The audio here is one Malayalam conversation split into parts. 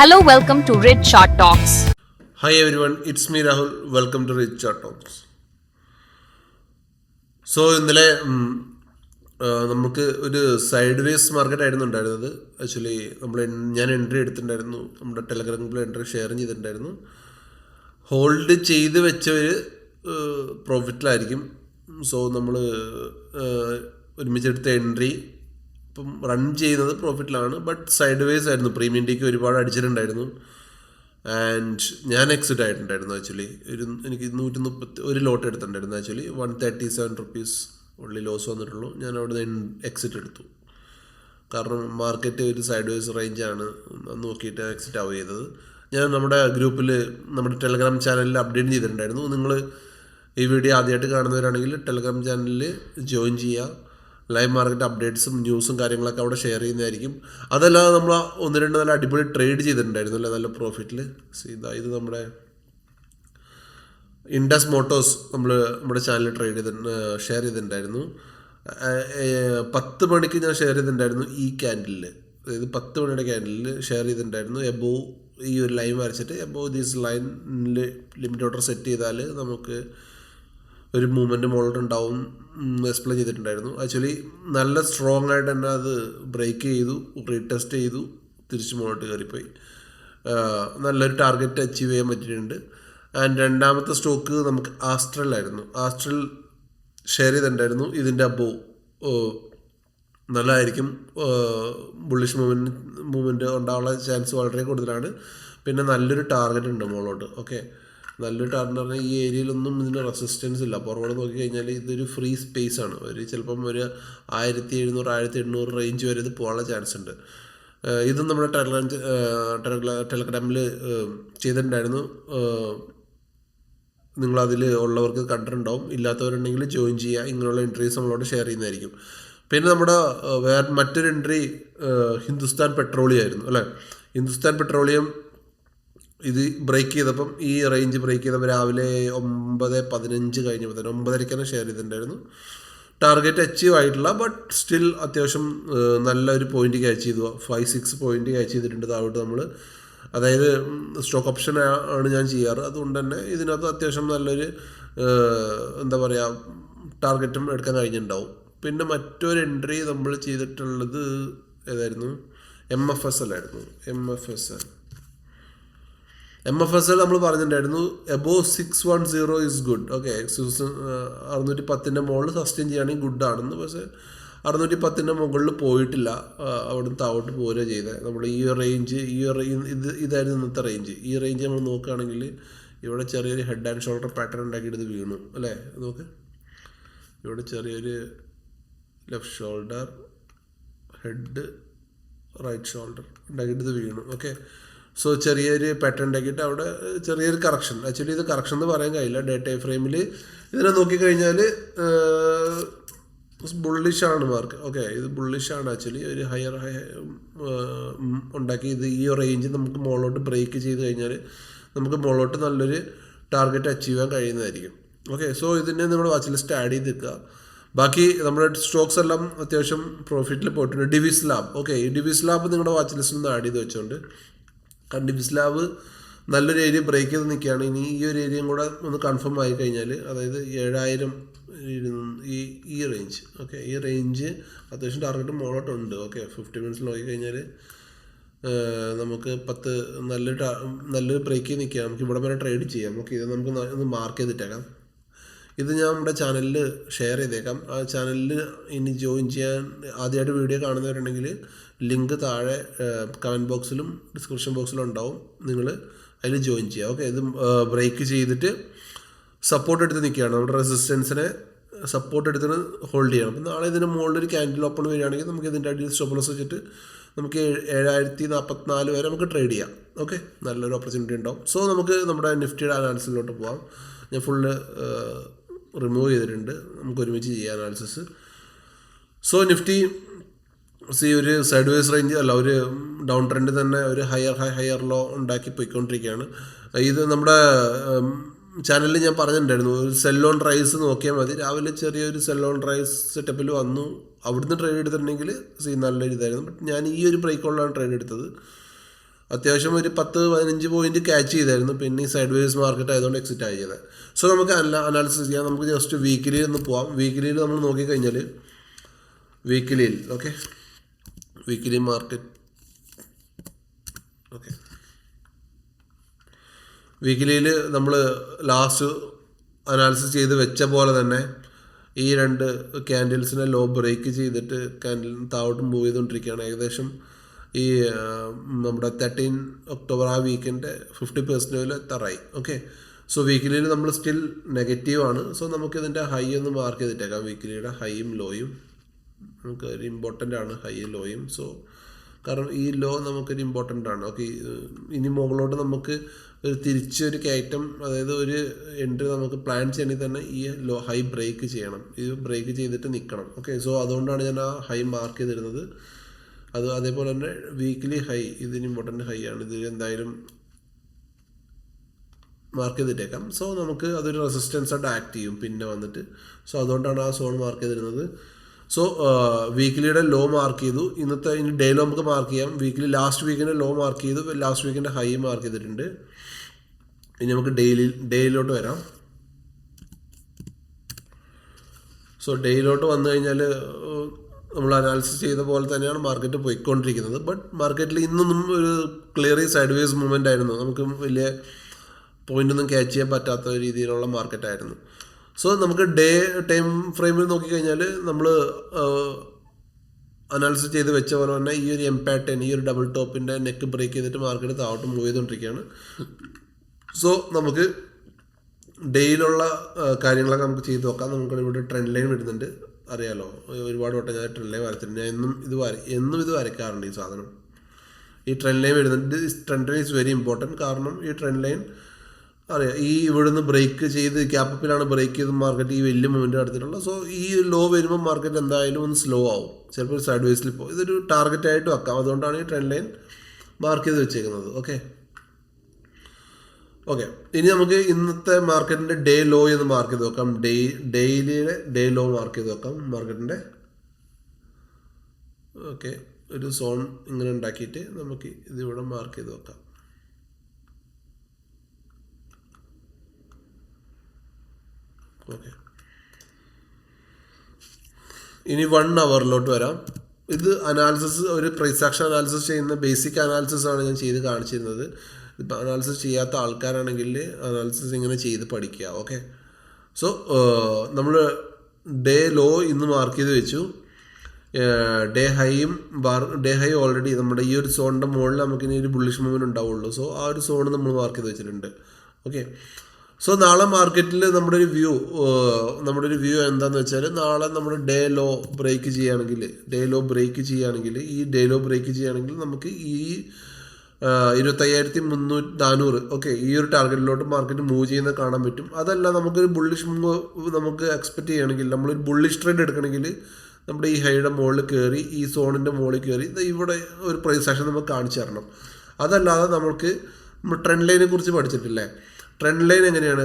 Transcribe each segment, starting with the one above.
Hello, welcome to Red talks Talks. Hi everyone, it's me Rahul welcome to rich Chat talks so ഇന്നലെ നമുക്ക് ഒരു സൈഡ് വേസ് മാർക്കറ്റ് ആയിരുന്നു ഉണ്ടായിരുന്നത്. ആക്ച്വലി നമ്മൾ ഞാൻ എൻട്രി എടുത്തിട്ടുണ്ടായിരുന്നു. നമ്മുടെ ടെലഗ്രാം ഗ്രൂപ്പിൽ എൻട്രി ഷെയർ ചെയ്തിട്ടുണ്ടായിരുന്നു. ഹോൾഡ് ചെയ്ത് വെച്ചവർ പ്രോഫിറ്റിലായിരിക്കും സോ നമ്മൾ ഒരുമിച്ചെടുത്ത എൻട്രി ഇപ്പം റൺ ചെയ്തത് പ്രോഫിറ്റിലാണ് ബട്ട് സൈഡ് വേസ് ആയിരുന്നു. പ്രീമിയം ഡിക്ക് ഒരുപാട് അടിച്ചിട്ടുണ്ടായിരുന്നു. ആൻഡ് ഞാൻ എക്സിറ്റ് ആയിട്ടുണ്ടായിരുന്നു ആക്ച്വലി ഒരു എനിക്ക് നൂറ്റി മുപ്പത്തി ഒരു ലോട്ട് എടുത്തിട്ടുണ്ടായിരുന്നു actually one thirty seven rupees ഉള്ളിൽ ലോസ് വന്നിട്ടുള്ളൂ. ഞാൻ അവിടെ നിന്ന് എക്സിറ്റ് എടുത്തു. കാരണം മാർക്കറ്റ് ഒരു സൈഡ് വേസ് റേഞ്ചാണ് നോക്കിയിട്ട് എക്സിറ്റ് ആവുക ചെയ്തത്. ഞാൻ നമ്മുടെ ഗ്രൂപ്പിൽ നമ്മുടെ ടെലഗ്രാം ചാനലിൽ അപ്ഡേറ്റ് ചെയ്തിട്ടുണ്ടായിരുന്നു. നിങ്ങൾ ഈ വീഡിയോ ആദ്യമായിട്ട് കാണുന്നവരാണെങ്കിൽ ടെലഗ്രാം ചാനലിൽ ജോയിൻ ചെയ്യുക. ലൈവ് മാർക്കറ്റ് അപ്ഡേറ്റ്സും ന്യൂസും കാര്യങ്ങളൊക്കെ അവിടെ ഷെയർ ചെയ്യുന്നതായിരിക്കും. അതല്ലാതെ നമ്മൾ ഒന്ന് രണ്ട് നല്ല അടിപൊളി ട്രേഡ് ചെയ്തിട്ടുണ്ടായിരുന്നു അല്ലേ? നല്ല പ്രോഫിറ്റിൽ ഇതാ ഇത് നമ്മുടെ ഇൻഡസ് മോട്ടോസ് നമ്മൾ നമ്മുടെ ചാനലിൽ ട്രേഡ് ചെയ്ത് ഷെയർ ചെയ്തിട്ടുണ്ടായിരുന്നു. പത്ത് മണിക്ക് ഞാൻ ഷെയർ ചെയ്തിട്ടുണ്ടായിരുന്നു ഈ ക്യാൻഡിലിൽ അതായത് പത്ത് മണിയുടെ ക്യാൻഡിലിൽ ഷെയർ ചെയ്തിട്ടുണ്ടായിരുന്നു. എബോ ഈ ഒരു ലൈൻ വരച്ചിട്ട് എബോ ദീസ് ലൈനിൽ ലിമിറ്റ് ഓർഡർ സെറ്റ് ചെയ്താൽ നമുക്ക് ഒരു മൂവ്മെന്റ് ഉണ്ടാവും എക്സ്പ്ലെയിൻ ചെയ്തിട്ടുണ്ടായിരുന്നു. ആക്ച്വലി നല്ല സ്ട്രോങ് ആയിട്ട് തന്നെ അത് ബ്രേക്ക് ചെയ്തു റീടെസ്റ്റ് ചെയ്തു തിരിച്ച് മുകളിലോട്ട് കയറിപ്പോയി. നല്ലൊരു ടാർഗറ്റ് അച്ചീവ് ചെയ്യാൻ പറ്റിയിട്ടുണ്ട്. ആൻഡ് രണ്ടാമത്തെ സ്റ്റോക്ക് നമുക്ക് ആസ്ട്രലായിരുന്നു ആസ്ട്രൽ ഷെയർ ചെയ്തിട്ടുണ്ടായിരുന്നു. ഇതിന്റെ അബോ നല്ലതായിരിക്കും. ബുള്ളിഷ് മൂവ്മെന്റ് മൂവ്മെന്റ് ഉണ്ടാവാനുള്ള ചാൻസ് വളരെ കൂടുതലാണ്. പിന്നെ നല്ലൊരു ടാർഗറ്റ് ഉണ്ട് മുകളിലോട്ട്. ഓക്കെ നല്ലൊരു ടാർഗറ്റ് പറഞ്ഞാൽ ഈ ഏരിയയിലൊന്നും ഇതിന് റെസിസ്റ്റൻസ് ഇല്ല. പുറകോട് നോക്കി കഴിഞ്ഞാൽ ഇതൊരു ഫ്രീ സ്പേസ് ആണ്. ഒരു ചിലപ്പം ഒരു ആയിരത്തി എഴുന്നൂറ് ആയിരത്തി എണ്ണൂറ് റേഞ്ച് വരെ ഇത് പോകാനുള്ള ചാൻസ് ഉണ്ട്. ഇതും നമ്മുടെ ടെലഗ്രാം ടെലഗ്രാ ടെലഗ്രാമിൽ ചെയ്തിട്ടുണ്ടായിരുന്നു. നിങ്ങളതിൽ ഉള്ളവർക്ക് കണ്ടിട്ടുണ്ടാവും. ഇല്ലാത്തവരുണ്ടെങ്കിൽ ജോയിൻ ചെയ്യുക. ഇങ്ങനെയുള്ള എൻട്രീസ് നമ്മളോട് ഷെയർ ചെയ്യുന്നതായിരിക്കും. പിന്നെ നമ്മുടെ വേറെ മറ്റൊരു എൻട്രി ഹിന്ദുസ്ഥാൻ പെട്രോളിയം ആയിരുന്നു അല്ലേ? ഹിന്ദുസ്ഥാൻ പെട്രോളിയം ഇത് ബ്രേക്ക് ചെയ്തപ്പം ഈ റേഞ്ച് ബ്രേക്ക് ചെയ്തപ്പോൾ രാവിലെ ഒമ്പത് പതിനഞ്ച് കഴിഞ്ഞപ്പോൾ തന്നെ ഒമ്പതരയ്ക്കാണ് ഷെയർ ചെയ്തിട്ടുണ്ടായിരുന്നു ടാർഗറ്റ് അച്ചീവ് ആയിട്ടില്ല ബട്ട് സ്റ്റിൽ അത്യാവശ്യം നല്ലൊരു പോയിന്റ് ക്യാച്ച് ചെയ്തു. ഫൈവ് സിക്സ് പോയിന്റ് ക്യാച്ച് ചെയ്തിട്ടുണ്ട് താഴോട്ട് നമ്മൾ അതായത് സ്റ്റോക്ക് ഓപ്ഷൻ ആണ് ഞാൻ ചെയ്യാറ്. അതുകൊണ്ട് തന്നെ ഇതിനകത്ത് അത്യാവശ്യം നല്ലൊരു എന്താ പറയുക ടാർഗറ്റും എടുക്കാൻ കഴിഞ്ഞിട്ടുണ്ടാവും. പിന്നെ മറ്റൊരു എൻട്രി നമ്മൾ ചെയ്തിട്ടുള്ളത് ഏതായിരുന്നു? എം എഫ് എസ് എൽ ആയിരുന്നു M F S L M F S L നമ്മൾ പറഞ്ഞിട്ടുണ്ടായിരുന്നു above six one zero is good okay അറുന്നൂറ്റി പത്തിന്റെ മുകളിൽ സസ്റ്റെയിൻ ചെയ്യുകയാണെങ്കിൽ ഗുഡ് ആണെന്ന്. പക്ഷേ അറുന്നൂറ്റി പത്തിന്റെ മുകളിൽ പോയിട്ടില്ല. അവിടെ അവിടുന്ന് താഴോട്ട് പോരുക ചെയ്തത് നമ്മൾ ഈ റേഞ്ച് ഈ ഇത് ഇതായിരുന്നു ഇന്നത്തെ റേഞ്ച് ഈ റേഞ്ച് നമ്മൾ നോക്കുകയാണെങ്കിൽ ഇവിടെ ചെറിയൊരു ഹെഡ് ആൻഡ് ഷോൾഡർ പാറ്റേൺ ഉണ്ടാക്കിയിട്ട് വീണു. അല്ലേ? നോക്ക്. ഇവിടെ ചെറിയൊരു left shoulder head right shoulder ഉണ്ടാക്കിയിട്ട് വീണു. ഓക്കെ സോ ചെറിയൊരു പാറ്റേൺ ഉണ്ടാക്കിയിട്ട് അവിടെ ചെറിയൊരു കറക്ഷൻ ആക്ച്വലി ഇത് കറക്ഷൻ എന്ന് പറയാൻ കഴിയില്ല. ഡേ ടൈം ഫ്രെയിമിൽ ഇതിനെ നോക്കിക്കഴിഞ്ഞാൽ ബുള്ളിഷ് ആണ് മാർക്ക് ഓക്കെ ഇത് ബുള്ളിഷ് ആണ് ആക്ച്വലി ഒരു ഹയർ ഹൈ ഉണ്ടാക്കി ഇത് ഈ റേഞ്ച് നമുക്ക് മുകളിലോട്ട് ബ്രേക്ക് ചെയ്ത് കഴിഞ്ഞാൽ നമുക്ക് മുകളിലോട്ട് നല്ലൊരു ടാർഗറ്റ് അച്ചീവ് ചെയ്യാൻ കഴിയുന്നതായിരിക്കും. ഓക്കെ സോ ഇതിനെ നമ്മൾ വാച്ച് ലിസ്റ്റ് ആഡ് ചെയ്ത് നിൽക്കുക ബാക്കി നമ്മുടെ സ്റ്റോക്സ് എല്ലാം അത്യാവശ്യം പ്രോഫിറ്റിൽ പോയിട്ടുണ്ട്. ഡിവിസ് ലാബ് ഓക്കെ ഈ ഡിവിസ് ലാബ് നിങ്ങളുടെ വാച്ച് ലിസ്റ്റിൽ നിന്ന് ആഡ് ചെയ്ത് വെച്ചോണ്ട്. ലാബ് നല്ലൊരു ഏരിയ ബ്രേക്ക് ചെയ്ത് നിൽക്കുകയാണ്. ഇനി ഈ ഒരു ഏരിയയും കൂടെ ഒന്ന് കൺഫേം ആയി കഴിഞ്ഞാൽ അതായത് ഏഴായിരം ഈ ഈ റേഞ്ച് ഓക്കെ ഈ റേഞ്ച് അത്യാവശ്യം ടാർഗറ്റ് മുകളോട്ടുണ്ട് ഓക്കെ ഫിഫ്റ്റി മിനിറ്റ്സ് നോക്കിക്കഴിഞ്ഞാൽ നമുക്ക് പത്ത് നല്ലൊരു നല്ലൊരു ബ്രേക്ക് ചെയ്ത് നിൽക്കാം നമുക്ക് ഇവിടെ വരെ ട്രേഡ് ചെയ്യാം. നമുക്ക് ഇത് നമുക്ക് ഒന്ന് മാർക്ക് ചെയ്തിട്ടേക്കാം. ഇത് ഞാൻ നമ്മുടെ ചാനലിൽ ഷെയർ ചെയ്തേക്കാം. ആ ചാനലിൽ ഇനി ജോയിൻ ചെയ്യാൻ ആദ്യമായിട്ട് വീഡിയോ കാണുന്നവരുണ്ടെങ്കിൽ ലിങ്ക് താഴെ കമന്റ് ബോക്സിലും ഡിസ്ക്രിപ്ഷൻ ബോക്സിലും ഉണ്ടാവും. നിങ്ങൾ അതിൽ ജോയിൻ ചെയ്യുക ഓക്കെ ഇത് ബ്രേക്ക് ചെയ്തിട്ട് സപ്പോർട്ട് എടുത്ത് നിൽക്കുകയാണ്. നമ്മുടെ റെസിസ്റ്റൻസിനെ സപ്പോർട്ട് എടുത്ത് ഹോൾഡ് ചെയ്യണം. അപ്പം നാളെ ഇതിന് മുകളിൽ ഒരു ക്യാൻഡിൽ ഓപ്പൺ വരികയാണെങ്കിൽ നമുക്ക് ഇതിന്റെ അടിയിൽ സ്റ്റോപ്പ് ലോസ് വെച്ചിട്ട് നമുക്ക് ഏഴ്- ഏഴായിരത്തി നാൽപ്പത്തിനാല് വരെ നമുക്ക് ട്രേഡ് ചെയ്യാം. ഓക്കെ നല്ലൊരു ഓപ്പർച്യൂണിറ്റി ഉണ്ടാവും. സോ നമുക്ക് നമ്മുടെ നിഫ്റ്റിയുടെ അനാലിസിലോട്ട് പോകാം ഞാൻ ഫുള്ള് റിമൂവ് ചെയ്തിട്ടുണ്ട്. നമുക്ക് ഒരുമിച്ച് ചെയ്യാം അനാലിസിസ് സോ നിഫ്റ്റി സി ഒരു സൈഡ് വേസ് റേഞ്ച് അല്ല ഒരു ഡൗൺ ട്രെൻഡ് തന്നെ ഒരു ഹയർ ഹൈ ഹയർ ലോ ഉണ്ടാക്കി പോയിക്കൊണ്ടിരിക്കുകയാണ്. ഇത് നമ്മുടെ ചാനലിൽ ഞാൻ പറഞ്ഞിട്ടുണ്ടായിരുന്നു ഒരു സെല്ലോൺ റൈസ് നോക്കിയാൽ മതി. രാവിലെ ചെറിയൊരു സെല്ലോൺ റൈസ് സെറ്റപ്പിൽ വന്നു. അവിടുന്ന് ട്രേഡ് എടുത്തിട്ടുണ്ടെങ്കിൽ സി നല്ല ഇതായിരുന്നു. ബട്ട് ഞാൻ ഈ ഒരു ബ്രേക്കുള്ളാണ് ട്രേഡ് എടുത്തത്. അത്യാവശ്യം ഒരു പത്ത് പതിനഞ്ച് പോയിന്റ് ക്യാച്ച് ചെയ്തായിരുന്നു. പിന്നെ ഈ സൈഡ് വേസ് മാർക്കറ്റ് ആയതുകൊണ്ട് എക്സിറ്റ് ആയി ചെയ്തത് സോ നമുക്ക് അല്ല അനാലിസിസ് ചെയ്യാം. നമുക്ക് ജസ്റ്റ് വീക്കിലിയിൽ ഒന്ന് പോവാം. വീക്കിലിയിൽ നമ്മൾ നോക്കിക്കഴിഞ്ഞാൽ വീക്കിലിയിൽ ഓക്കെ വീക്കിലി മാർക്കറ്റ് ഓക്കെ വീക്കിലിയിൽ നമ്മൾ ലാസ്റ്റ് അനാലിസിസ് ചെയ്ത് വെച്ച പോലെ തന്നെ ഈ രണ്ട് ക്യാൻഡിൽസിനെ ലോ ബ്രേക്ക് ചെയ്തിട്ട് ക്യാൻഡിൽ താഴോട്ട് മൂവ് ചെയ്തുകൊണ്ടിരിക്കുകയാണ് ഏകദേശം ഈ നമ്മുടെ തേർട്ടീൻ ഒക്ടോബർ ആ വീക്കിന്റെ ഫിഫ്റ്റി പെർസെന്റേജിൽ എത്താറായി ഓക്കെ സോ വീക്കിലിയിൽ നമ്മൾ സ്റ്റിൽ നെഗറ്റീവ് ആണ്. സോ നമുക്കിതിന്റെ ഹൈ ഒന്ന് മാർക്ക് ചെയ്തിട്ടേക്കാം. വീക്കിലിയുടെ ഹൈയും ലോയും നമുക്ക് ഒരു ഇമ്പോർട്ടന്റ് ആണ് ഹൈ ലോയും സോ കാരണം ഈ ലോ നമുക്കൊരു ഇമ്പോർട്ടന്റ് ആണ്. ഓക്കെ ഇനി മുകളിലോട്ട് നമുക്ക് ഒരു തിരിച്ചൊരു കയറ്റം അതായത് ഒരു എൻട്രി നമുക്ക് പ്ലാൻ ചെയ്യണമെങ്കിൽ തന്നെ ഈ ലോ ഹൈ ബ്രേക്ക് ചെയ്യണം. ഇത് ബ്രേക്ക് ചെയ്തിട്ട് നിൽക്കണം ഓക്കെ സോ അതുകൊണ്ടാണ് ഞാൻ ആ ഹൈ മാർക്ക് ചെയ്തിരുന്നത്. അത് അതേപോലെ തന്നെ വീക്ക്ലി ഹൈ ഇതിന് ഇമ്പോർട്ടന്റ് ഹൈ ആണ്. ഇതിൽ എന്തായാലും മാർക്ക് ചെയ്തിട്ടേക്കാം. സോ നമുക്ക് അതൊരു റെസിസ്റ്റൻസ് ആയിട്ട് ആക്ട് ചെയ്യും പിന്നെ വന്നിട്ട്. സോ അതുകൊണ്ടാണ് ആ സോൺ മാർക്ക് ചെയ്തിരുന്നത്. സോ വീക്കിലിയുടെ ലോ മാർക്ക് ചെയ്തു. ഇന്നത്തെ ഇനി ഡേ ലോ നമുക്ക് മാർക്ക് ചെയ്യാം. വീക്കിലി ലാസ്റ്റ് വീക്കിന്റെ ലോ മാർക്ക് ചെയ്തു. ലാസ്റ്റ് വീക്കിന്റെ ഹൈ മാർക്ക് ചെയ്തിട്ടുണ്ട്. ഇനി നമുക്ക് ഡെയിലി ഡേയിലോട്ട് വരാം. സോ ഡേയിലോട്ട് വന്നു കഴിഞ്ഞാൽ നമ്മൾ അനാലിസിസ് ചെയ്ത പോലെ തന്നെയാണ് മാർക്കറ്റ് പോയിക്കൊണ്ടിരിക്കുന്നത്. ബട്ട് മാർക്കറ്റിൽ ഇന്നൊന്നും ഒരു ക്ലിയർ സൈഡ് വേസ് മൂവ്മെന്റ് ആയിരുന്നു. നമുക്ക് വലിയ പോയിന്റ് ഒന്നും ക്യാച്ച് ചെയ്യാൻ പറ്റാത്ത രീതിയിലുള്ള മാർക്കറ്റ് ആയിരുന്നു. സോ നമുക്ക് ഡേ ടൈം ഫ്രെയിമിൽ നോക്കിക്കഴിഞ്ഞാൽ നമ്മൾ അനാലിസിസ് ചെയ്ത് വെച്ച പോലെ തന്നെ ഈ ഒരു എം പാറ്റേൺ ഈ ഒരു ഡബിൾ ടോപ്പിന്റെ നെക്ക് ബ്രേക്ക് ചെയ്തിട്ട് മാർക്കറ്റ് താഴോട്ട് മൂവ് ചെയ്തുകൊണ്ടിരിക്കുകയാണ് സോ നമുക്ക് ഡെയിലുള്ള കാര്യങ്ങളൊക്കെ നമുക്ക് ചെയ്ത് നോക്കാം. നമുക്ക് ഇവിടെ ട്രെൻഡ് ലൈൻ വരുന്നുണ്ട്. അറിയാലോ? ഒരുപാട് വട്ടം ഞാൻ ട്രെൻഡ് ലൈൻ വരച്ചിട്ടുണ്ട്. ഞാൻ എന്നും ഇത് വര എന്നും ഇത് വരയ്ക്കാറുണ്ട് ഈ സാധനം. ഈ ട്രെൻഡ് ലൈൻ വരുന്നുണ്ട്. Trend line is very important കാരണം ഈ ട്രെൻഡ് ലൈൻ അറിയാം. ഈ ഇവിടുന്ന് ബ്രേക്ക് ചെയ്ത് ക്യാപ്പിലാണ് ബ്രേക്ക് ചെയ്ത് മാർക്കറ്റ് ഈ വലിയ മൂവ്മെന്റ് നടത്തിയിട്ടുള്ളത് സോ ഈ ലോ വരുമ്പോൾ മാർക്കറ്റ് എന്തായാലും ഒന്ന് സ്ലോ ആവും. ചിലപ്പോൾ സൈഡ് വേസിൽ പോകും ഇതൊരു ടാർഗറ്റ് ആയിട്ട് വെക്കാം. അതുകൊണ്ടാണ് ഈ ട്രെൻഡ് ലൈൻ മാർക്ക് ചെയ്ത് വെച്ചേക്കുന്നത്. ഓക്കെ ഓക്കെ ഇനി നമുക്ക് ഇന്നത്തെ മാർക്കറ്റിന്റെ ഡേ ലോ എന്ന് മാർക്ക് ചെയ്ത് വെക്കാം. ഡേ ഡെയിലിയുടെ ഡേ ലോ മാർക്ക് ചെയ്ത് വെക്കാം. മാർക്കറ്റിന്റെ ഓക്കെ ഒരു സോൺ ഇങ്ങനെ ഉണ്ടാക്കിയിട്ട് നമുക്ക് ഇതിവിടെ മാർക്ക് ചെയ്ത് വെക്കാം. ഓക്കെ ഇനി വൺ അവറിലോട്ട് വരാം. ഇത് അനാലിസിസ് ഒരു പ്രൈസ് ആക്ഷൻ അനാലിസിസ് ചെയ്യുന്ന ബേസിക് അനാലിസിസ് ആണ് ഞാൻ ചെയ്ത് കാണിച്ചിരുന്നത്. ഇപ്പം അനാലിസിസ് ചെയ്യാത്ത ആൾക്കാരാണെങ്കിൽ അനാലിസിസ് ഇങ്ങനെ ചെയ്ത് പഠിക്കുക ഓക്കെ സോ നമ്മൾ ഡേ ലോ ഇന്ന് മാർക്ക് ചെയ്ത് വെച്ചു. ഡേ ഹൈയും ബാർ ഡേ ഹൈ ഓൾറെഡി നമ്മുടെ ഈ ഒരു സോണിന്റെ മുകളിൽ നമുക്കിനി ഒരു ബുള്ളിഷ് മൂവ്മെന്റ് ഉണ്ടാവുള്ളൂ. സോ ആ ഒരു സോൺ നമ്മൾ മാർക്ക് ചെയ്ത് വെച്ചിട്ടുണ്ട് ഓക്കെ സോ നാളെ മാർക്കറ്റിൽ നമ്മുടെ ഒരു വ്യൂ നമ്മുടെ ഒരു വ്യൂ എന്താണെന്ന് വെച്ചാൽ നാളെ നമ്മൾ ഡേ ലോ ബ്രേക്ക് ചെയ്യുകയാണെങ്കിൽ ഡേ ലോ ബ്രേക്ക് ചെയ്യുകയാണെങ്കിൽ ഈ ഡേ ലോ ബ്രേക്ക് ചെയ്യുകയാണെങ്കിൽ നമുക്ക് ഈ ഇരുപത്തയ്യായിരത്തി മുന്നൂറ്റി നാനൂറ് ഓക്കെ ഈ ഒരു ടാർഗറ്റിലോട്ട് മാർക്കറ്റ് മൂവ് ചെയ്യുന്നത് കാണാൻ പറ്റും. അതല്ല നമുക്കൊരു ബുള്ളിഷ് നമുക്ക് എക്സ്പെക്റ്റ് ചെയ്യണമെങ്കിൽ നമ്മളൊരു ബുള്ളിഷ് ട്രേഡ് എടുക്കണമെങ്കിൽ നമ്മുടെ ഈ ഹൈയുടെ മുകളിൽ കയറി ഈ സോണിന്റെ മുകളിൽ കയറി ഇവിടെ ഒരു പ്രൈസ് സെഷൻ നമുക്ക് കാണിച്ചു തരണം. അതല്ലാതെ നമുക്ക് ട്രെൻഡ് ലൈനെ കുറിച്ച് പഠിച്ചിട്ടില്ലേ? ട്രെൻഡ് ലൈൻ എങ്ങനെയാണ്?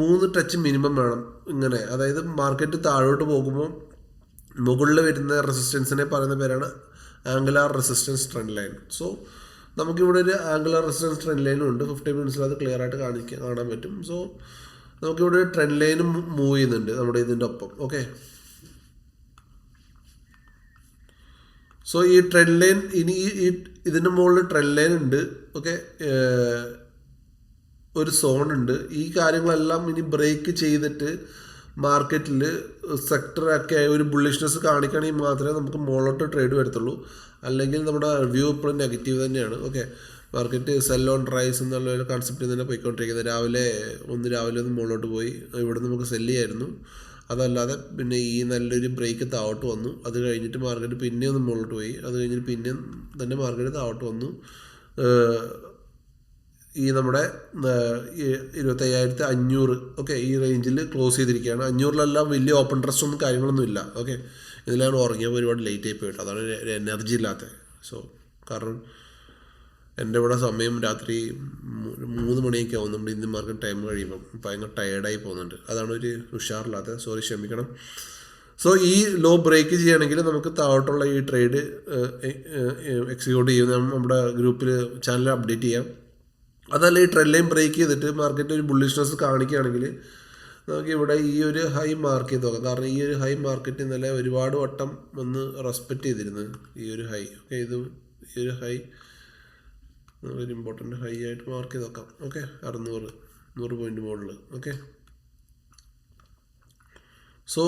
മൂന്ന് ടച്ച് മിനിമം വേണം ഇങ്ങനെ. അതായത് മാർക്കറ്റ് താഴോട്ട് പോകുമ്പോൾ മുകളിൽ വരുന്ന റെസിസ്റ്റൻസിനെ പറയുന്ന പേരാണ് angular resistance trend line so നമുക്കിവിടെ ഒരു ആംഗുലാർ റെസിസ്റ്റൻസ് ട്രെൻഡ് ലൈനും ഉണ്ട്. ഫിഫ്റ്റി മിനിറ്റ്സിൽ അത് ക്ലിയർ ആയിട്ട് കാണിക്കാൻ കാണാൻ പറ്റും. സോ നമുക്കിവിടെ ഒരു ട്രെൻഡ് ലൈനും മൂവ് ചെയ്യുന്നുണ്ട് നമ്മുടെ ഇതിന്റെ ഒപ്പം. ഓക്കെ സോ ഈ ട്രെൻഡ് ലൈൻ ഇനി ഈ ഇതിന്റെ മുകളിൽ ട്രെൻഡ് ലൈൻ ഉണ്ട്. ഓക്കെ ഒരു സോൺ ഉണ്ട്. ഈ കാര്യങ്ങളെല്ലാം ഇനി ബ്രേക്ക് ചെയ്തിട്ട് മാർക്കറ്റിൽ സെക്ടറൊക്കെ ഒരു ബുള്ളിഷ്നെസ് കാണിക്കുകയാണെങ്കിൽ മാത്രമേ നമുക്ക് മുകളിലോട്ട് ട്രേഡ് വരത്തുള്ളൂ. അല്ലെങ്കിൽ നമ്മുടെ വ്യൂ ഇപ്പോഴും നെഗറ്റീവ് തന്നെയാണ്. Okay market sell on rise എന്നുള്ള ഒരു കൺസെപ്റ്റിൽ തന്നെ പോയിക്കൊണ്ടിരിക്കുന്നത് രാവിലെ ഒന്ന് രാവിലെ ഒന്ന് മുകളിലോട്ട് പോയി. ഇവിടെ നമുക്ക് സെല്ല് ചെയ്യായിരുന്നു. അതല്ലാതെ പിന്നെ ഈ നല്ലൊരു ബ്രേക്ക് താവട്ട് വന്നു. അത് കഴിഞ്ഞിട്ട് മാർക്കറ്റ് പിന്നെ ഒന്ന് മുകളിലോട്ട് പോയി. അത് കഴിഞ്ഞിട്ട് പിന്നെ തന്നെ മാർക്കറ്റ് താവട്ട് വന്നു. ഈ നമ്മുടെ ഇരുപത്തയ്യായിരത്തി അഞ്ഞൂറ് ഓക്കെ ഈ റേഞ്ചിൽ ക്ലോസ് ചെയ്തിരിക്കുകയാണ്. അഞ്ഞൂറിലെല്ലാം വലിയ ഓപ്പൺ ട്രസ്റ്റ് ഒന്നും കാര്യങ്ങളൊന്നും ഇല്ല ഓക്കെ. ഇതിലാണ് ഉറങ്ങിയപ്പോൾ ഒരുപാട് ലേറ്റ് ആയി പോയിട്ട് അതാണ് എനർജി ഇല്ലാത്തത് സോ കാരണം എന്റെ ഇവിടെ സമയം രാത്രി മൂന്ന് മണിയൊക്കെ ആവും നമ്മുടെ ഇന്ത്യൻ മാർക്കറ്റ് ടൈം കഴിയുമ്പം. ഭയങ്കര ടയേർഡായി പോകുന്നുണ്ട്. അതാണ് ഒരു ഉഷാറില്ലാത്തത് സോറി ക്ഷമിക്കണം. സോ ഈ ലോ ബ്രേക്ക് ചെയ്യുകയാണെങ്കിൽ നമുക്ക് താഴോട്ടുള്ള ഈ ട്രേഡ് എക്സിക്യൂട്ട് ചെയ്യും നമ്മുടെ ഗ്രൂപ്പിൽ ചാനൽ അപ്ഡേറ്റ് ചെയ്യാം. അതല്ല ഈ ട്രെൻഡ് ലൈൻ ബ്രേക്ക് ചെയ്തിട്ട് മാർക്കറ്റ് ഒരു ബുള്ളിഷ്നെസ് കാണിക്കുകയാണെങ്കിൽ നമുക്ക് ഇവിടെ ഈ ഒരു ഹൈ മാർക്ക് ചെയ്ത് നോക്കാം. കാരണം ഈ ഒരു ഹൈ മാർക്കറ്റ് ഇന്നലെ ഒരുപാട് വട്ടം ഒന്ന് റെസ്പെക്റ്റ് ചെയ്തിരുന്നു ഈ ഒരു ഹൈ ഓക്കെ ഇത് ഈ ഒരു ഹൈ ഒരു ഇമ്പോർട്ടന്റ് ഹൈ ആയിട്ട് മാർക്ക് ചെയ്ത് നോക്കാം. ഓക്കെ അറുന്നൂറ് നൂറ് പോയിന്റ് മുകളിൽ ഓക്കെ സോ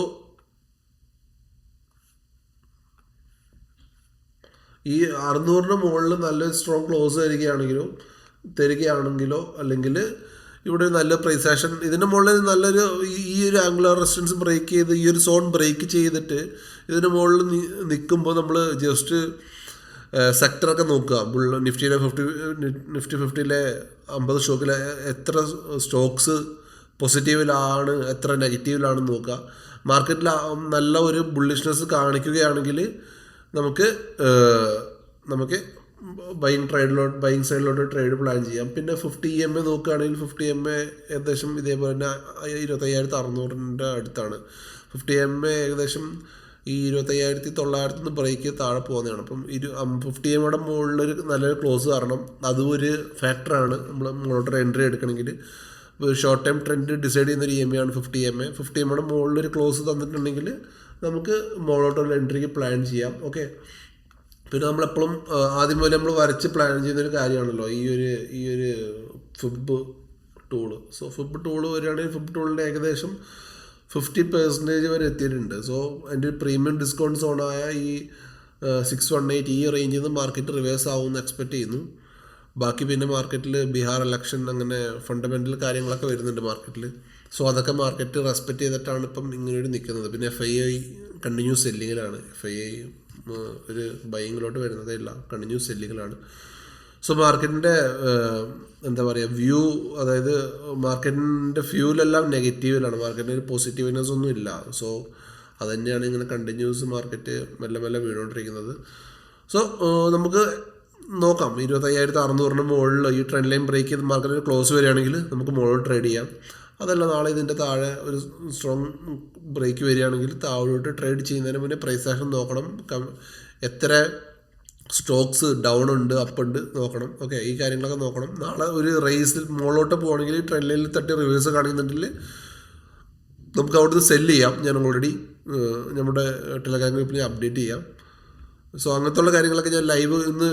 ഈ അറുന്നൂറിന് മുകളിൽ നല്ലൊരു സ്ട്രോങ് ക്ലോസ് തരികയാണെങ്കിലോ തരികയാണെങ്കിലോ അല്ലെങ്കിൽ ഇവിടെ നല്ല പ്രൈസ് ആക്ഷൻ ഇതിന്റെ മുകളിൽ നല്ലൊരു ഈ- ഒരു ആംഗുലർ റെസിസ്റ്റൻസ് ബ്രേക്ക് ചെയ്ത് ഈ ഒരു സോൺ ബ്രേക്ക് ചെയ്തിട്ട് ഇതിന് മുകളിൽ നിൽക്കുമ്പോൾ നമ്മൾ ജസ്റ്റ് സെക്ടറൊക്കെ നോക്കുക. ബുള്ള നിഫ്റ്റിയിലെ ഫിഫ്റ്റി നിഫ്റ്റി ഫിഫ്റ്റിയിലെ അമ്പത് സ്റ്റോക്കിലെ എത്ര സ്റ്റോക്സ് പോസിറ്റീവിലാണ് എത്ര നെഗറ്റീവിലാണെന്ന് നോക്കുക. മാർക്കറ്റിൽ നല്ല ഒരു ബുള്ളിഷ്നെസ് കാണിക്കുകയാണെങ്കിൽ നമുക്ക് നമുക്ക് ബൈങ് ട്രേഡിലോട്ട് ബൈങ് സൈഡിലോട്ട് ട്രേഡ് പ്ലാൻ ചെയ്യാം. പിന്നെ ഫിഫ്റ്റി എം എ നോക്കുകയാണെങ്കിൽ ഫിഫ്റ്റി എം എ ഏകദേശം ഇതേപോലെ തന്നെ ഇരുപത്തയ്യായിരത്തി അറുന്നൂറിന്റെ അടുത്താണ്. ഫിഫ്റ്റി എം എ ഏകദേശം ഈ ഇരുപത്തയ്യായിരത്തി തൊള്ളായിരത്തി നിന്ന് ബ്രേക്ക് താഴെ പോകുന്നതാണ്. അപ്പം ഇരു ഫിഫ്റ്റി എമ്മയുടെ മുകളിലൊരു നല്ലൊരു ക്ലോസ് കാരണം അതും ഒരു ഫാക്ടറാണ് നമ്മൾ മുകളിലോട്ട് എൻട്രി എടുക്കണമെങ്കിൽ. ഷോർട്ട് ടൈം ട്രെൻഡ് ഡിസൈഡ് ചെയ്യുന്ന ഒരു ഇ എം എ ആണ് ഫിഫ്റ്റി എം എ ഫിഫ്റ്റി എമ്മയുടെ മുകളിലൊരു ക്ലോസ് തന്നിട്ടുണ്ടെങ്കിൽ നമുക്ക് മുകളിലോട്ടുള്ള എൻട്രിക്ക് പ്ലാൻ ചെയ്യാം. ഓക്കെ പിന്നെ നമ്മളെപ്പോഴും ആദ്യം മുതൽ നമ്മൾ വരച്ച് പ്ലാൻ ചെയ്യുന്നൊരു കാര്യമാണല്ലോ ഈ ഒരു ഈ ഒരു fib tool so fib tool വരികയാണെങ്കിൽ ഫിബ് ടൂളിന്റെ ഏകദേശം ഫിഫ്റ്റി പെർസെന്റേജ് വരെ എത്തിയിട്ടുണ്ട്. സോ അതിന്റെ പ്രീമിയം ഡിസ്കൗണ്ട് സോണായ ഈ സിക്സ് വൺ എയ്റ്റ് ഈ റേഞ്ചിൽ നിന്ന് മാർക്കറ്റ് റിവേഴ്സ് ആവുമെന്ന് എക്സ്പെക്റ്റ് ചെയ്യുന്നു. ബാക്കി പിന്നെ മാർക്കറ്റിൽ ബീഹാർ ഇലക്ഷൻ അങ്ങനെ ഫണ്ടമെന്റൽ കാര്യങ്ങളൊക്കെ വരുന്നുണ്ട് മാർക്കറ്റിൽ സോ അതൊക്കെ മാർക്കറ്റ് റെസ്പെക്റ്റ് ചെയ്തിട്ടാണ് ഇപ്പം ഇങ്ങനെയൊരു നിൽക്കുന്നത് പിന്നെ എഫ് ഐ ഐ കണ്ടിന്യൂ സെല്ലിങ്ങിലാണ് എഫ് ഐ ഐ ഒരു ബൈങ്ങിലോട്ട് വരുന്നതേ ഇല്ല. കണ്ടിന്യൂ സെല്ലിങ്ങിലാണ് സോ മാർക്കറ്റിന്റെ എന്താ പറയുക വ്യൂ അതായത് മാർക്കറ്റിന്റെ ഫ്യൂലെല്ലാം നെഗറ്റീവിലാണ് മാർക്കറ്റിന് ഒരു പോസിറ്റീവ്നെസ് ഒന്നും ഇല്ല. സോ അത് തന്നെയാണ് ഇങ്ങനെ കണ്ടിന്യൂസ് മാർക്കറ്റ് മെല്ലെ മെല്ലെ വീണുകൊണ്ടിരിക്കുന്നത് സോ നമുക്ക് നോക്കാം. ഇരുപത്തയ്യായിരത്തി അറുന്നൂറിന് മുകളിൽ ഈ ട്രെൻഡ് ലൈൻ ബ്രേക്ക് ചെയ്ത് മാർക്കറ്റിൽ ക്ലോസ് വരികയാണെങ്കിൽ നമുക്ക് മുകളിൽ ട്രേഡ് ചെയ്യാം. അതല്ല നാളെ ഇതിന്റെ താഴെ ഒരു സ്ട്രോങ് ബ്രേക്ക് വരികയാണെങ്കിൽ താഴോട്ട് ട്രേഡ് ചെയ്യുന്നതിന് മുന്നേ പ്രൈസ് ആക്ഷൻ നോക്കണം. എത്ര സ്റ്റോക്സ് ഡൗൺ ഉണ്ട് അപ്പ് ഉണ്ട് നോക്കണം. ഓക്കെ ഈ കാര്യങ്ങളൊക്കെ നോക്കണം. നാളെ ഒരു റേസിൽ മുകളിലോട്ട് പോകണമെങ്കിൽ ട്രെൻഡ് ലൈനിൽ തട്ടി റിവേഴ്സ് കാണിക്കുന്നുണ്ടെങ്കിൽ നമുക്ക് അവിടുന്ന് സെല്ല് ചെയ്യാം. ഞാൻ ഓൾറെഡി നമ്മുടെ ടെലഗ്രാം ഗ്രൂപ്പിൽ അപ്ഡേറ്റ് ചെയ്യാം. സോ അങ്ങനത്തുള്ള കാര്യങ്ങളൊക്കെ ഞാൻ ലൈവ് ഇന്ന്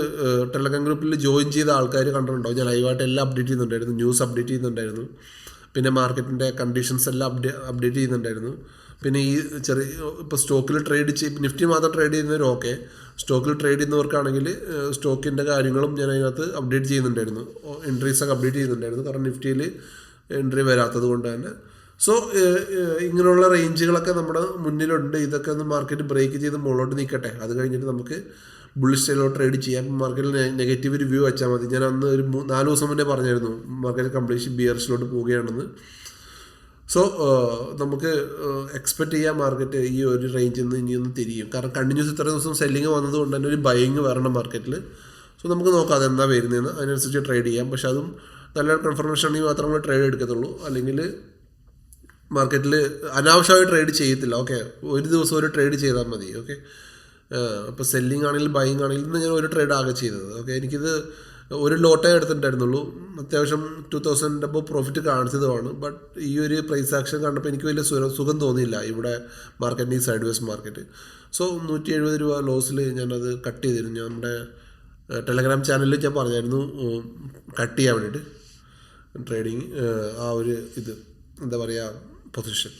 ടെലഗ്രാം ഗ്രൂപ്പിൽ ജോയിൻ ചെയ്ത ആൾക്കാർ കണ്ടിട്ടുണ്ടാവും. ഞാൻ ലൈവായിട്ട് എല്ലാം അപ്ഡേറ്റ് ചെയ്യുന്നുണ്ടായിരുന്നു. ന്യൂസ് അപ്ഡേറ്റ് ചെയ്യുന്നുണ്ടായിരുന്നു. പിന്നെ മാർക്കറ്റിന്റെ കണ്ടീഷൻസ് എല്ലാം അപ്ഡേ അപ്ഡേറ്റ് ചെയ്യുന്നുണ്ടായിരുന്നു. പിന്നെ ഈ ചെറിയ ഇപ്പോൾ സ്റ്റോക്കിൽ ട്രേഡ് ചെയ്യും നിഫ്റ്റി മാത്രം ട്രേഡ് ചെയ്യുന്നവർ ഓക്കെ സ്റ്റോക്കിൽ ട്രേഡ് ചെയ്യുന്നവർക്കാണെങ്കിൽ സ്റ്റോക്കിന്റെ കാര്യങ്ങളും ഞാൻ അതിനകത്ത് അപ്ഡേറ്റ് ചെയ്യുന്നുണ്ടായിരുന്നു. എൻട്രീസ് ഒക്കെ അപ്ഡേറ്റ് ചെയ്യുന്നുണ്ടായിരുന്നു. കാരണം നിഫ്റ്റിയിൽ എൻട്രി വരാത്തത് കൊണ്ട് തന്നെ. സോ ഇങ്ങനെയുള്ള റേഞ്ചുകളൊക്കെ നമ്മുടെ മുന്നിലുണ്ട്. ഇതൊക്കെ ഒന്ന് മാർക്കറ്റ് ബ്രേക്ക് ചെയ്ത് മുകളിലോട്ട് നിൽക്കട്ടെ അത് കഴിഞ്ഞിട്ട് നമുക്ക് ബുള്ളിഷ് സ്റ്റൈലോട്ട് ട്രേഡ് ചെയ്യാം മാർക്കറ്റിൽ നെഗറ്റീവ് റിവ്യൂ വെച്ചാൽ മതി. ഞാൻ അന്ന് ഒരു നാല് ദിവസം മുന്നേ പറഞ്ഞായിരുന്നു മാർക്കറ്റ് കംപ്ലീറ്റ് ബിയർസിലോട്ട് പോവുകയാണെന്ന്. സോ നമുക്ക് എക്സ്പെക്റ്റ് ചെയ്യാം മാർക്കറ്റ് ഈ ഒരു റേഞ്ചിൽ നിന്ന് ഇനി ഒന്ന് തിരിയും. കാരണം കണ്ടിന്യൂസ് ഇത്ര ദിവസം സെല്ലിങ് വന്നതുകൊണ്ട് തന്നെ ഒരു ബയിങ് വരണം മാർക്കറ്റിൽ സോ നമുക്ക് നോക്കാം അതെന്താ വരുന്നതെന്ന് അതിനനുസരിച്ച് ട്രേഡ് ചെയ്യാം. പക്ഷെ അതും നല്ലൊരു കൺഫർമേഷൻ ഉണ്ടെങ്കിൽ മാത്രമേ നമ്മൾ ട്രേഡ് എടുക്കത്തുള്ളൂ. അല്ലെങ്കിൽ മാർക്കറ്റിൽ അനാവശ്യമായി ട്രേഡ് ചെയ്യത്തില്ല. ഓക്കെ ഒരു ദിവസം ഒരു ട്രേഡ് ചെയ്താൽ മതി. ഓക്കെ ഇപ്പോൾ സെല്ലിംഗ് ആണെങ്കിലും ബൈങ് ആണെങ്കിലും ഞാൻ ഒരു ട്രേഡ് ആകെ ചെയ്തത്. ഓക്കെ എനിക്കിത് ഒരു ലോട്ടേ എടുത്തിട്ടുണ്ടായിരുന്നുള്ളൂ. അത്യാവശ്യം ടു തൗസൻഡ് അപ്പോൾ പ്രോഫിറ്റ് കാണിച്ചതുമാണ്. ബട്ട് ഈ ഒരു പ്രൈസ് ആക്ഷൻ കണ്ടപ്പോൾ എനിക്ക് വലിയ സുഖം സുഖം തോന്നിയില്ല ഇവിടെ മാർക്കറ്റിന്റെ ഈ സൈഡ് വേസ് മാർക്കറ്റ് സോ നൂറ്റി എഴുപത് രൂപ ലോസിൽ ഞാനത് കട്ട് ചെയ്തിരുന്നു. നമ്മുടെ ടെലഗ്രാം ചാനലിൽ ഞാൻ പറഞ്ഞായിരുന്നു കട്ട് ചെയ്യാൻ വേണ്ടിയിട്ട് ട്രേഡിങ് ആ ഒരു ഇത് എന്താ പറയുക പൊസിഷൻ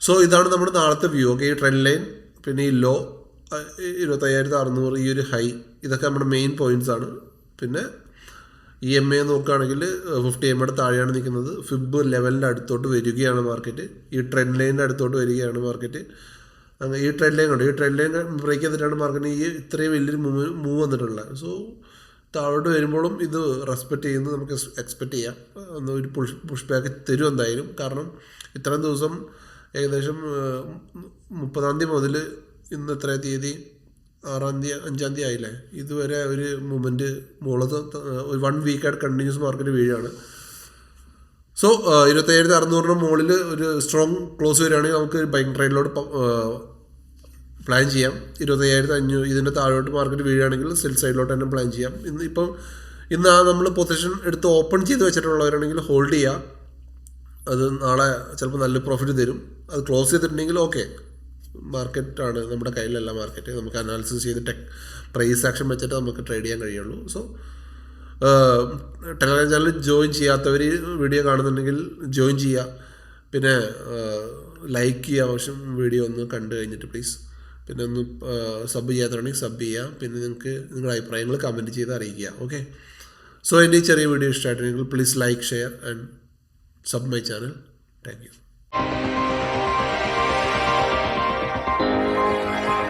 സോ ഇതാണ് നമ്മുടെ നാളത്തെ വ്യൂ ഓക്കെ ഈ ട്രെൻഡ് ലൈൻ പിന്നെ ഈ ലോ ഇരുപത്തയ്യായിരത്തി അറുന്നൂറ് ഈ ഒരു ഹൈ. ഇതൊക്കെ നമ്മുടെ മെയിൻ പോയിന്റ്സ് ആണ്. പിന്നെ ഇ എം എ നോക്കുകയാണെങ്കിൽ ഫിഫ്റ്റി എം എയുടെ താഴെയാണ് നിൽക്കുന്നത്. ഫിബ് ലെവലിന്റെ അടുത്തോട്ട് വരികയാണ് മാർക്കറ്റ് ഈ ട്രെൻഡ് ലൈനിന്റെ അടുത്തോട്ട് വരികയാണ് മാർക്കറ്റ് അങ്ങനെ ഈ ട്രെൻഡ് ലൈൻ ഉണ്ട് ഈ ട്രെൻഡ് ലൈൻ ബ്രേക്ക് ചെയ്തിട്ടാണ് മാർക്കറ്റ് ഈ ഇത്രയും വലിയൊരു മൂവ് മൂവ് വന്നിട്ടുള്ളത്. സോ താഴോട്ട് വരുമ്പോഴും ഇത് റെസ്പെക്റ്റ് ചെയ്യുന്നത് നമുക്ക് എക്സ്പെക്റ്റ് ചെയ്യാം. ഒന്ന് ഒരു പുഷ് പുഷ് ബാക്ക് തരും എന്തായാലും. കാരണം ഇത്രയും ദിവസം ഏകദേശം മുപ്പതാം തീയതി മുതൽ ഇന്ന് എത്ര തീയതി ആറാം തീയതി അഞ്ചാം തീയതി ആയില്ലേ? ഇതുവരെ ഒരു മൂമെന്റ് മുകളത്ത് ഒരു വൺ വീക്കായിട്ട് കണ്ടിന്യൂസ് മാർക്കറ്റ് വീഴാണ്. സോ ഇരുപത്തേഴ് അറുന്നൂറിന് മുകളിൽ ഒരു സ്ട്രോങ് ക്ലോസ് വരികയാണെങ്കിൽ നമുക്ക് ബൈക്ക് ട്രേഡിലോട്ട് പ്ലാൻ ചെയ്യാം. ഇരുപത്തയ്യായിരത്തി അഞ്ഞൂറ് ഇതിന്റെ താഴോട്ട് മാർക്കറ്റ് വീഴുകയാണെങ്കിൽ സെൽ സൈഡിലോട്ട് തന്നെ പ്ലാൻ ചെയ്യാം. ഇന്ന് ഇപ്പം ഇന്ന് ആ നമ്മൾ പൊസിഷൻ എടുത്ത് ഓപ്പൺ ചെയ്ത് വെച്ചിട്ടുള്ളവരാണെങ്കിൽ ഹോൾഡ് ചെയ്യുക അത് നാളെ ചിലപ്പോൾ നല്ല പ്രോഫിറ്റ് തരും. അത് ക്ലോസ് ചെയ്തിട്ടുണ്ടെങ്കിൽ ഓക്കെ മാർക്കറ്റാണ് നമ്മുടെ കയ്യിലല്ല മാർക്കറ്റ് നമുക്ക് അനാലിസിസ് ചെയ്ത് ടെക് പ്രൈസ് ആക്ഷൻ വെച്ചിട്ട് നമുക്ക് ട്രേഡ് ചെയ്യാൻ കഴിയുള്ളൂ. സോ ടെലഗ്രാം ചാനൽ ജോയിൻ ചെയ്യാത്തവർ വീഡിയോ കാണുന്നുണ്ടെങ്കിൽ ജോയിൻ ചെയ്യുക. പിന്നെ ലൈക്ക് ചെയ്യുക. ആവശ്യം വീഡിയോ ഒന്ന് കണ്ടു കഴിഞ്ഞിട്ട് പ്ലീസ് പിന്നെ ഒന്ന് സബ് ചെയ്യാത്തതാണെങ്കിൽ സബ് ചെയ്യുക. പിന്നെ നിങ്ങൾക്ക് നിങ്ങളുടെ അഭിപ്രായങ്ങൾ കമന്റ് ചെയ്ത് അറിയിക്കുക. ഓക്കെ സോ എന്റെ ഈ ചെറിയ വീഡിയോ ഇഷ്ടമായിട്ടുണ്ടെങ്കിൽ please like share and sub my channel thank you